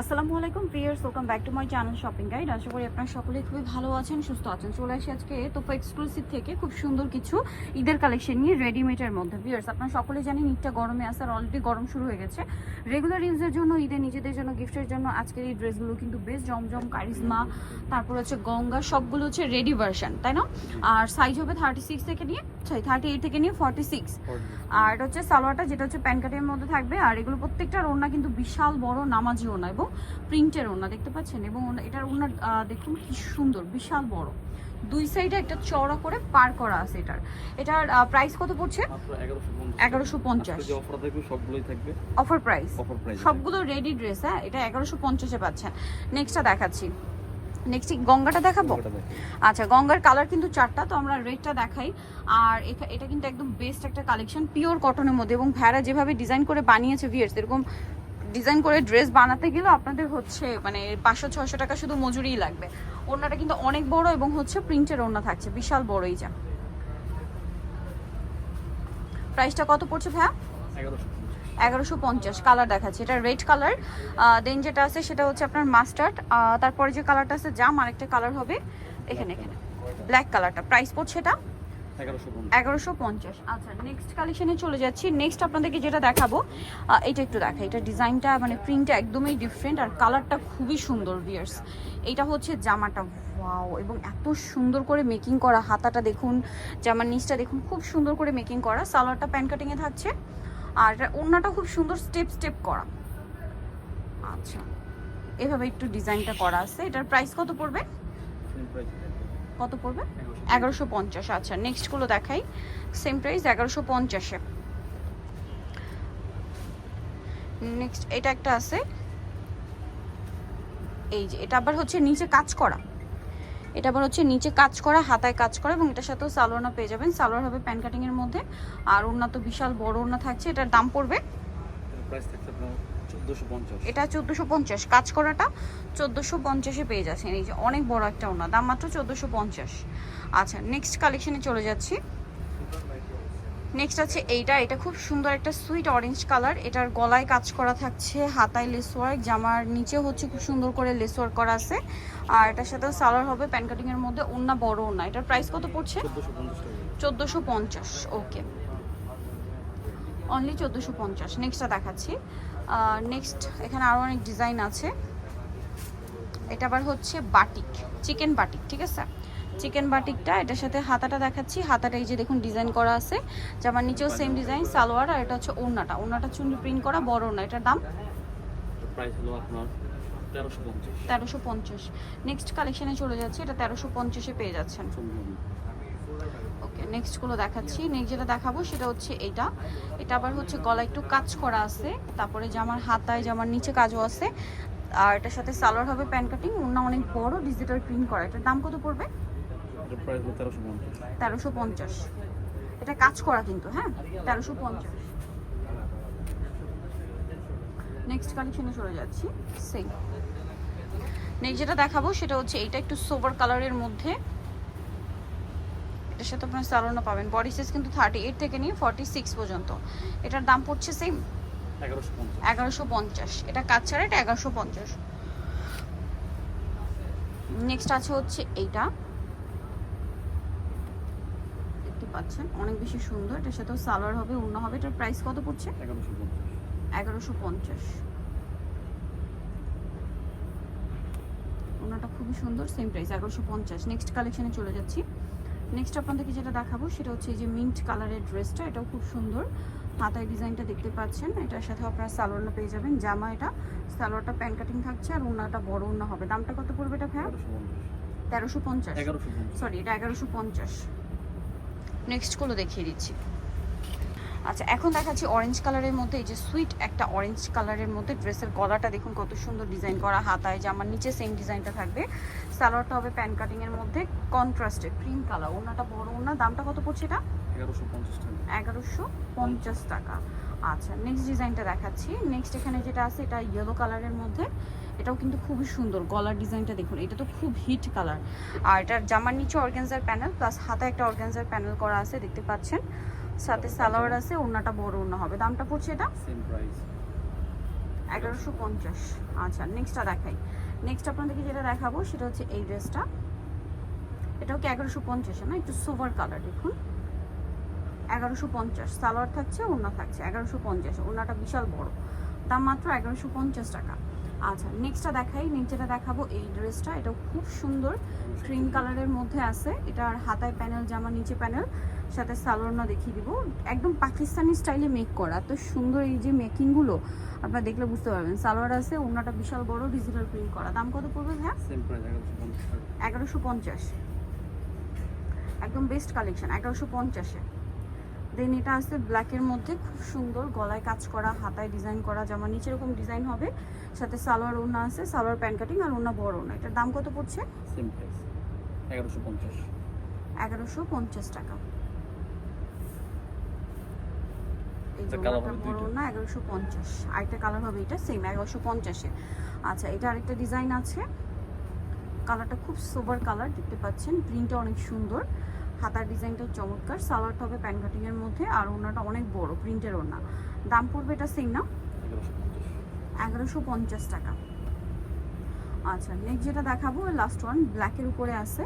আসসালামু আলাইকুম প্রিয়ার্স welcome back to my channel shopping guide আশা করি আপনারা সকলেই খুবই ভালো আছেন সুস্থ আছেন। চলে আসি আজকে তোফা এক্সক্লুসিভ থেকে খুব সুন্দর কিছু ঈদের কালেকশন নিয়ে রেডিমেডের মধ্যে। ভিউয়ার্স আপনারা সকলে জানেন ঈদটা গরমে আছে আর অলরেডি গরম শুরু হয়ে গেছে। রেগুলার ইউজের জন্য ঈদের নিজেদের জন্য গিফটের জন্য আজকের এই ড্রেসগুলো কিন্তু বেশ জমজম কারিজমা তারপর হচ্ছে গঙ্গা সবগুলো হচ্ছে রেডি ভার্সন তাই না? আর সাইজ হবে থার্টি সিক্স থেকে নিয়ে সরি থার্টি এইট থেকে নিয়ে ফর্টি সিক্স আর এটা হচ্ছে সালোয়ারটা যেটা হচ্ছে প্যান কাটের মধ্যে থাকবে। আর এগুলো প্রত্যেকটার ওড়না কিন্তু বিশাল বড় নামাজি এবং প্রিন্টের ওড়না দেখতে পাচ্ছেন? এবং এটার আহ, দেখুন কি সুন্দর বিশাল বড়। দুই সাইডে একটা চওড়া করে পার করা আছে এটার। এটার প্রাইস কত পড়ছে? এগারোশো পঞ্চাশ। অফার প্রাইস সবগুলো রেডি ড্রেস হ্যাঁ? এটা এগারোশো পঞ্চাশে পাচ্ছেন। নেক্সটটা দেখাচ্ছি। নেক্সট গঙ্গাটা দেখাবো? আচ্ছা গঙ্গার কালার কিন্তু চারটা তো আমরা রেডটা দেখাই। আর এটা কিন্তু একদম বেস্ট একটা কালেকশন পিওর কটনের মধ্যে। এবং ভেড়া যেভাবে ডিজাইন করে বানিয়েছে ভিয়ার্স এরকম ডিজাইন করে ড্রেস বানাতে গেলেও আপনাদের হচ্ছে মানে পাঁচশো ছশো টাকা শুধু মজুরিই লাগবে। ওড়নাটা কিন্তু অনেক বড় এবং হচ্ছে প্রিন্টের ওড়না থাকছে, বিশাল বড় এই যা। প্রাইসটা কত পড়ছে ভাইয়া? এগারোশো পঞ্চাশ। কালার দেখাচ্ছে, এটা রেড কালার। দেন যেটা আছে সেটা হচ্ছে আপনার মাস্টার্ড। তারপরে যে কালারটা আছে জাম, আরেকটা কালার হবে, এখানে এখানে। ব্ল্যাক কালারটা। প্রাইস পড়ছে এটা? 1150 এগারোশো পঞ্চাশ। আচ্ছা নেক্সট কালেকশনে চলে যাচ্ছি। নেক্সট আপনাদেরকে যেটা দেখাবো এটা একটু দেখা। এটা ডিজাইনটা মানে প্রিন্টটা একদমই ডিফারেন্ট আর কালারটা খুবই সুন্দর ভিয়ার্স এটা হচ্ছে জামাটা। ওয়াও এবং এত সুন্দর করে মেকিং করা। হাতাটা দেখুন জামার নিচটা দেখুন খুব সুন্দর করে মেকিং করা। সালোয়ারটা প্যান কাটিংয়ে থাকছে। আর ওড়নাটা খুব সুন্দর স্টেপ স্টেপ করা। আচ্ছা এভাবে একটু ডিজাইনটা করা আছে। এটার প্রাইস কত পড়বে? কত পড়বে? এগারোশো পঞ্চাশ। আচ্ছা নেক্সটগুলো দেখাই। সেম প্রাইস এগারোশো পঞ্চাশে। নেক্সট এটা একটা আছে। এই যে, এটা আবার হচ্ছে নিচে কাজ করা। এটা আবার হচ্ছে নিচে কাজ করা, হাতায় কাজ করা এবং এটার সাথেও সালোয়ারনা পেয়ে যাবেন। সালোয়ার হবে প্যান কাটিং এর মধ্যে। আর ওড়না তো বিশাল বড় ওড়না থাকছে, এটার দাম পড়বে? প্রাইস 1450 এটা চোদ্দোশো পঞ্চাশ কাজ করাটা চোদ্দোশো পঞ্চাশে পেয়ে যাচ্ছেন। এই যে অনেক বড় একটা ওনা দাম মাত্র চোদ্দোশো পঞ্চাশ। আচ্ছা নেক্সট কালেকশনে চলে যাচ্ছি। নেক্সট আছে এইটা এটা খুব সুন্দর একটা সুইট অরেঞ্জ কালার এটার গলায় কাজ করা থাকছে হাতায় লেস ওয়ার্ক জামার নিচে হচ্ছে খুব সুন্দর করে লেস ওয়ার্ক করা আছে। আর এটার সাথেও সালার হবে প্যান কাটিং এর মধ্যে ওন্না বড় ওন্না এটার প্রাইস কত পড়ছে? 1450 চোদ্দোশো পঞ্চাশ ওকে অনলি চোদ্দোশো পঞ্চাশ। নেক্সটটা দেখাচ্ছি। নেক্সট এখানে আরও অনেক ডিজাইন আছে। এটা আবার হচ্ছে বাটিক চিকেন বাটিক ঠিক আছে? চিকেন বাটিকটা এটার সাথে হাতাটা দেখাচ্ছি। হাতাটা এই যে দেখুন ডিজাইন করা আছে। জামার নিচেও সেম ডিজাইন সালোয়ার আর এটা হচ্ছে ওড়নাটা। ওড়নাটা চুন্ডি প্রিন্ট করা বড় ওড়না। এটার দাম? প্রাইস হলো আপনার 1350 তেরোশো পঞ্চাশ। নেক্সট কালেকশনে চলে যাচ্ছে এটা তেরোশো পঞ্চাশে পেয়ে যাচ্ছেন। নেক্সটগুলো দেখাচ্ছি। নেক্সট যেটা দেখাবো সেটা হচ্ছে এইটা এটা আবার হচ্ছে গলা একটু কাজ করা আছে। তারপরে জামার হাতায় জামার নিচে কাজও আছে। আর এটার সাথে সালোয়ার হবে প্যান কাটিং। ওনা অনেক বড় ডিজিটাল প্রিন্ট করা। এটার দাম কত পড়বে? এটার প্রাইস হলো 1350 তেরোশো পঞ্চাশ। এটা কাজ করা কিন্তু হ্যাঁ? তেরোশো পঞ্চাশ। নেক্সট কালেকশনে চলে যাচ্ছি। সেই নেক্সট যেটা দেখাবো সেটা হচ্ছে এইটা একটু সোবার কালারের মধ্যে। এটার সাথে আপনার সালোনা পাবেন। বডি সাইজ কিন্তু থার্টি এইট থেকে নিয়ে ফর্টি সিক্স পর্যন্ত। এটার দাম পড়ছে সেম 1150 এগারোশো পঞ্চাশ। এটা কাজ ছাড়া এটা এগারোশো পঞ্চাশ। নেক্সট আছে হচ্ছে এইটা। দেখতে পাচ্ছেন অনেক বেশি সুন্দর। এটার সাথেও সালোয়ার হবে অন্য হবে। এটার প্রাইস কত পড়ছে? 1150 এগারোশো পঞ্চাশ। ওনাটা খুবই সুন্দর সেম প্রাইস এগারোশো পঞ্চাশ। নেক্সট কালেকশনে চলে যাচ্ছি। নেক্সট আপনাদেরকে যেটা দেখাবো সেটা হচ্ছে এই যে মিন্ট কালারের ড্রেসটা এটাও খুব সুন্দর। হাতায় ডিজাইনটা দেখতে পাচ্ছেন। এটার সাথে আপনারা সালোয়ারটা পেয়ে যাবেন। জামা এটা সালোয়ারটা প্যান কাটিং থাকছে আর ওনাটা বড় ওনা হবে। দামটা কত পড়বে এটা ভাইয়া? তেরোশো পঞ্চাশ। সরি এটা এগারোশো পঞ্চাশ। নেক্সটগুলো দেখিয়ে দিচ্ছি। আচ্ছা এখন দেখাচ্ছি অরেঞ্জ কালারের মধ্যে এই যে সুইট একটা অরেঞ্জ কালারের মধ্যে ড্রেসের গলাটা দেখুন কত সুন্দর ডিজাইন করা হাতায় জামার নিচে সেম ডিজাইনটা থাকবে। সালোয়ারটা হবে প্যান কাটিং এর মধ্যে কন্ট্রাস্টে ক্রিম কালার ওনাটা বড় ওনা দামটা কত পড়ছে এটা? 1150 টাকা। এগারোশো পঞ্চাশ টাকা। আচ্ছা নেক্সট ডিজাইনটা দেখাচ্ছি। নেক্সট এখানে যেটা আছে এটা ইয়েলো কালারের মধ্যে এটাও কিন্তু খুবই সুন্দর গলার ডিজাইনটা দেখুন এটা তো খুব হিট কালার আর এটার জামার নিচে অর্গানজার প্যানেল প্লাস হাতে একটা অর্গানজার প্যানেল করা আছে দেখতে পাচ্ছেন। সাথে সালোয়ার আছে ওড়নাটা বড় ওড়না হবে। দামটা পড়ছে এটা? সেম প্রাইস এগারোশো পঞ্চাশ। আচ্ছা নেক্সটটা দেখাই। নেক্সট আপনাদেরকে যেটা দেখাবো সেটা হচ্ছে এই ড্রেসটা এটাও কি এগারোশো পঞ্চাশে না? একটু সোভার কালার দেখুন। এগারোশো পঞ্চাশ। সালোয়ার থাকছে ওড়না থাকছে এগারোশো পঞ্চাশ। ওড়নাটা বিশাল বড়। দাম মাত্র এগারোশো পঞ্চাশ টাকা। আচ্ছা নেক্সটটা দেখাই নিচেটা দেখাবো এই ড্রেসটা এটা খুব সুন্দর ক্রিম কালারের মধ্যে আছে। এটার হাতায় প্যানেল জামা নিচে প্যানেল সাথে সালোয়ারনা দেখিয়ে দিব। একদম পাকিস্তানি স্টাইলে মেক করা। এত সুন্দর এই যে মেকিংগুলো আপনারা দেখলে বুঝতে পারবেন। সালোয়ার আছে ওড়নাটা বিশাল বড় ডিজিটাল প্রিন্ট করা। দাম কত পড়বে হ্যাঁ এগারোশো পঞ্চাশ। একদম বেস্ট কালেকশন এগারোশো পঞ্চাশে। দেন এটা আছে ব্ল্যাকের মধ্যে খুব সুন্দর গলায় কাজ করা হাতায় ডিজাইন করা যেমন নিচে এরকম ডিজাইন হবে সাথে সালোয়ার ওড়না আছে সালোয়ার প্যান্ট কাটিং আর ওড়না বড় ওড়না। এটার দাম কত পড়ছে? এগারোশো পঞ্চাশ। টাকা। এগারোশো পঞ্চাশ। আরেকটা কালার হবে এটা সেম এগারোশো পঞ্চাশে। আচ্ছা এটা আরেকটা ডিজাইন আছে। কালারটা খুব সোবার কালার দেখতে পাচ্ছেন প্রিন্টটা অনেক সুন্দর। হাতার ডিজাইনটা চমৎকার। সালোয়ারটা হবে প্যান্ট কাটিংয়ের মধ্যে আর ওড়নাটা অনেক বড় প্রিন্টের ওড়না। দাম পড়বে এটা সেম না? এগারোশো পঞ্চাশ টাকা। আচ্ছা নেক্সট যেটা দেখাবো লাস্ট ওয়ান ব্ল্যাকের উপরে আছে।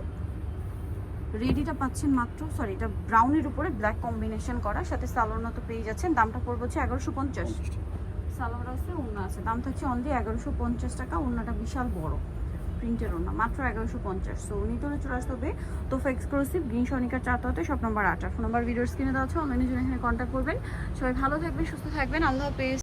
রেডিটা পাচ্ছেন মাত্র সরি এটা ব্রাউনের উপরে ব্ল্যাক কম্বিনেশন করা। সাথে সালোয়ার তো পেয়ে যাচ্ছেন দামটা পড়বে হচ্ছে এগারোশো পঞ্চাশ। সালোয়ার আছে ওড়না আছে দাম থাকছে অনলি এগারোশো পঞ্চাশ টাকা ওড়নাটা বিশাল বড়। প্রিন্টের ওনা মাত্র এগারোশো পঞ্চাশ। সো উনি তোলে চলে আসতে হবে। তোফা এক্সক্লুসিভ গ্রিন সনিকার চারটাতে সব নম্বর আট। ফোন নম্বর ভিডিওর স্ক্রিনে দেওয়া আছে। অনলাইনের জন্য এখানে কন্ট্যাক্ট করবেন। সবাই ভালো থাকবেন, সুস্থ থাকবেন। আল্লাহ হাফেজ